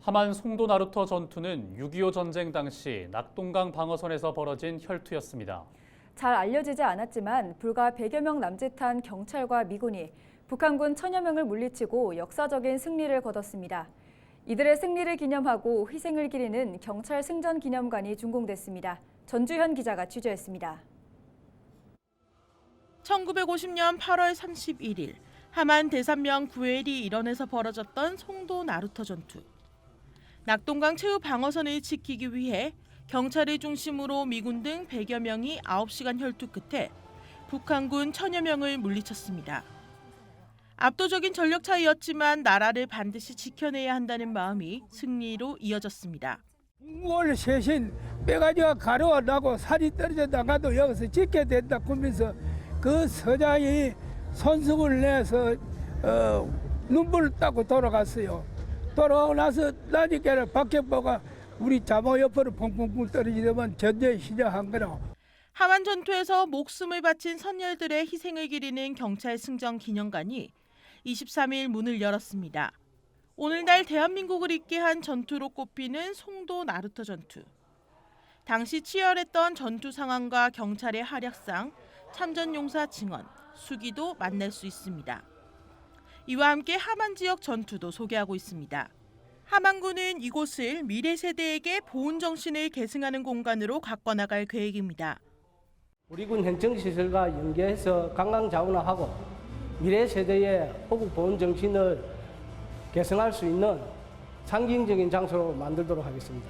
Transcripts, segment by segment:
하만 송도 나루터 전투는 6.25 전쟁 당시 낙동강 방어선에서 벌어진 혈투였습니다. 잘 알려지지 않았지만 불과 100여 명 남짓한 경찰과 미군이 북한군 천여 명을 물리치고 역사적인 승리를 거뒀습니다. 이들의 승리를 기념하고 희생을 기리는 경찰 승전 기념관이 준공됐습니다. 전주현 기자가 취재했습니다. 1950년 8월 31일 하만 대산면 구엘이 일원에서 벌어졌던 송도 나루터 전투. 낙동강 최후 방어선을 지키기 위해 경찰을 중심으로 미군 등 100여 명이 9시간 혈투 끝에 북한군 천여 명을 물리쳤습니다. 압도적인 전력 차이였지만 나라를 반드시 지켜내야 한다는 마음이 승리로 이어졌습니다. 월 셋인 빼가지가 가려워 나고 살이 떨어져 나가도 여기서 지켜야 된다 그러면서 그 서장이 손수을 내서 어, 눈물을 닦고 돌아갔어요. 돌아오고 나서 나중에는 박격포가 우리 자모 옆으로 펑펑펑 떨어지더만 전쟁 시작한 거라. 하만 전투에서 목숨을 바친 선열들의 희생을 기리는 경찰 승전 기념관이 23일 문을 열었습니다. 오늘날 대한민국을 있게 한 전투로 꼽히는 송도 나루터 전투. 당시 치열했던 전투 상황과 경찰의 활약상, 참전 용사 증언, 수기도 만날 수 있습니다. 이와 함께 하만 지역 전투도 소개하고 있습니다. 하만군은 이곳을 미래 세대에게 보훈 정신을 계승하는 공간으로 가꿔나갈 계획입니다. 우리 군 행정시설과 연계해서 관광 자원화하고 미래 세대의 호국 보훈 정신을 개선할 수 있는 상징적인 장소로 만들도록 하겠습니다.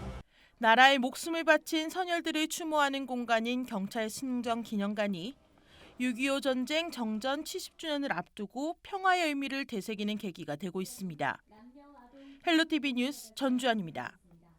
나라의 목숨을 바친 선열들을 추모하는 공간인 경찰 승정 기념관이 6.25 전쟁 정전 70주년을 앞두고 평화의 의미를 되새기는 계기가 되고 있습니다. 헬로티비 뉴스 전주현입니다.